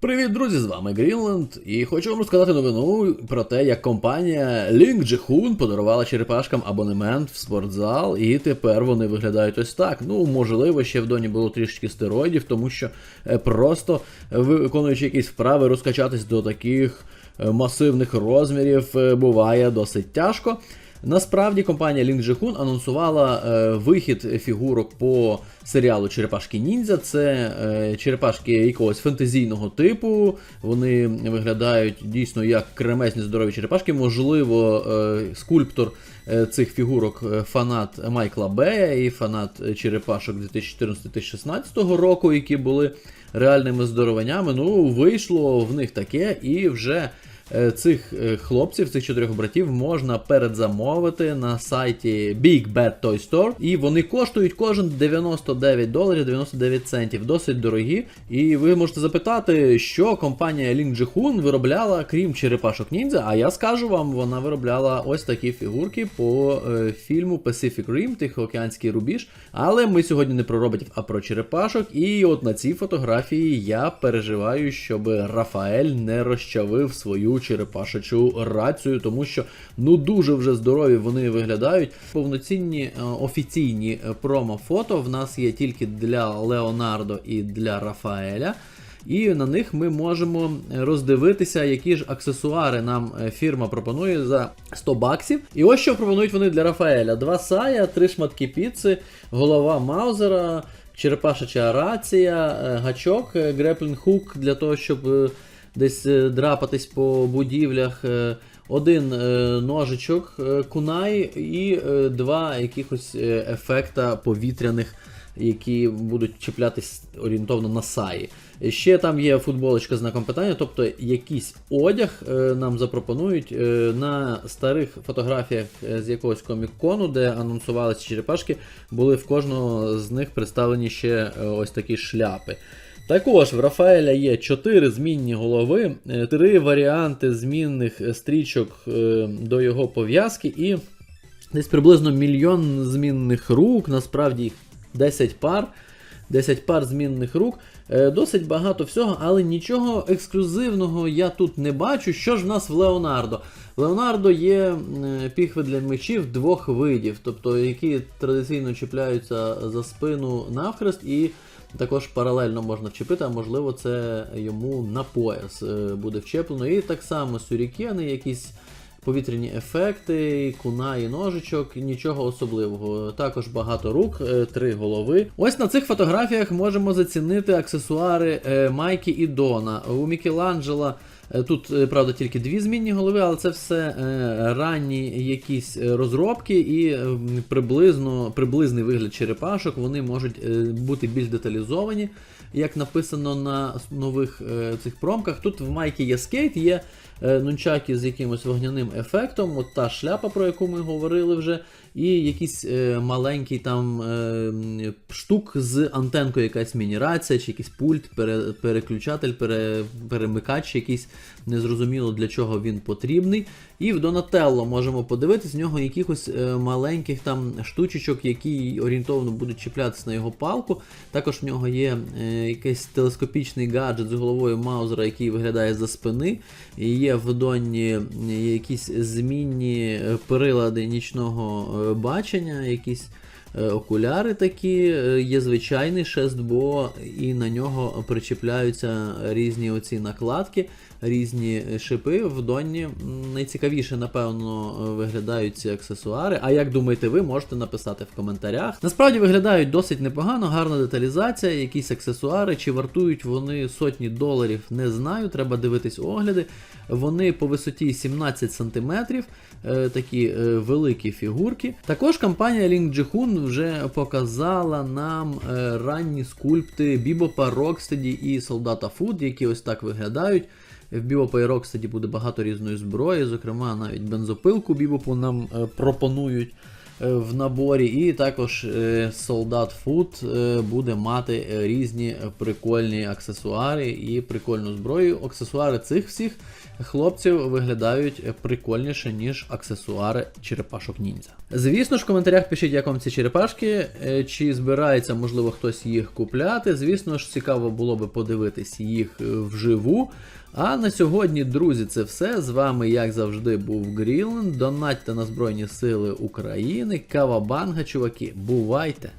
Привіт, друзі! З вами Грінленд, і хочу вам розказати новину про те, як компанія Link Jehun подарувала черепашкам абонемент в спортзал, і тепер вони виглядають ось так. Ну, можливо, ще в доні було трішки стероїдів, тому що е, просто виконуючи якісь вправи, розкачатись до таких е, масивних розмірів е, буває досить тяжко. Насправді компанія Link Jehun анонсувала е, вихід фігурок по серіалу Черепашки Ніндзя. Це е, черепашки якогось фентезійного типу. Вони виглядають дійсно як кремезні здорові черепашки. Можливо, е, скульптор е, цих фігурок е, фанат Майкла Бея і фанат черепашок 2014-2016 року, які були реальними здоровенями. Ну, вийшло в них таке і вже. Е, Цих е, хлопців, цих чотирьох братів, можна передзамовити на сайті Big Bad Toy Store. І вони коштують кожен 99 доларів 99 центів. Досить дорогі. І ви можете запитати, що компанія Link Jehun виробляла, крім черепашок ніндзя. А я скажу вам, вона виробляла ось такі фігурки по е, фільму Pacific Rim, Тихоокеанський рубіж. Але ми сьогодні не про роботів, а про черепашок. І от на цій фотографії я переживаю, щоб Рафаель не розчавив свою черепашечу рацію, тому що ну дуже вже здорові вони виглядають. Повноцінні е, офіційні е, промо-фото в нас є тільки для Леонардо і для Рафаеля. І на них ми можемо роздивитися, які ж аксесуари нам е, фірма пропонує за 100 баксів. І ось що пропонують вони для Рафаеля: два сая, три шматки піци, голова Маузера, черепашеча рація, гачок, греплінг хук для того, щоб десь е, драпатись по будівлях. е, Один е, ножичок кунай і два якихось ефекта повітряних, які будуть чіплятись орієнтовно на саї. Ще там є футболочка знаком питання, тобто якийсь одяг нам запропонують на старих фотографіях з якогось комік-кону, де анонсувалися черепашки, були в кожного з них представлені ще ось такі шляпи. Також в Рафаеля є 4 змінні голови, 3 варіанти змінних е, стрічок е, до його пов'язки і десь приблизно мільйон змінних рук, насправді їх 10 пар. 10 пар змінних рук. Е, Досить багато всього, але нічого ексклюзивного я тут не бачу. Що ж в нас в Леонардо? В Леонардо є е, піхви для мечів двох видів, тобто які традиційно чіпляються за спину навхрест і також паралельно можна вчепити, а можливо це йому на пояс е, буде вчеплено. І так само сюрікени, якісь повітряні ефекти, куна і ножичок, нічого особливого. Також багато рук, е, три голови. Ось на цих фотографіях можемо зацінити аксесуари е, Майки і Дона. У Мікеланджела е, тут, правда, тільки дві змінні голови, але це все ранні якісь розробки і приблизно, приблизний вигляд черепашок. Вони можуть бути більш деталізовані, як написано на нових е, цих промках. Тут в Майки є скейт, є е, нунчаки з якимось вогняним ефектом, от та шляпа, про яку ми говорили вже, і якийсь е, маленький там е, штук з антенкою, якась мінірація, чи якийсь пульт, пере, переключатель, пере, перемикач, якийсь незрозуміло для чого він потрібний. І в Донателло можемо подивитись, в нього якихось е, маленьких там штучечок, які орієнтовно будуть чіплятися на його палку. Також в нього є е, якийсь телескопічний гаджет з головою Маузера, який виглядає за спини. І є в Доні е, якісь змінні е, прилади нічного е, бачення, якісь. е, Окуляри такі, е, є звичайний шестбо, і на нього причіпляються різні оці накладки, різні шипи. В Доні найцікавіше, напевно, виглядають ці аксесуари. А як думаєте ви, можете написати в коментарях. Насправді виглядають досить непогано, гарна деталізація, якісь аксесуари. Чи вартують вони сотні доларів, не знаю. Треба дивитись огляди. Вони по висоті 17 см, е, такі е, великі фігурки. Також компанія Link Jehun вже показала нам е, ранні скульпти Бібопа, Рокстеді і Солдата Фуд, які ось так виглядають. В Бібопа і Рокстеді буде багато різної зброї, зокрема навіть бензопилку Бібопу нам е, пропонують. е, в наборі, і також е, Food е, буде мати різні прикольні аксесуари і прикольну зброю. Аксесуари цих всіх хлопців виглядають прикольніше, ніж аксесуари черепашок ніндзя. Звісно ж, в коментарях пишіть, як вам ці черепашки, чи збирається, можливо, хтось їх купляти. Звісно ж, цікаво було би подивитись їх вживу. А на сьогодні, друзі, це все. З вами, як завжди, був Грілен. Донатьте на Збройні Сили України. Кавабанга, чуваки, бувайте!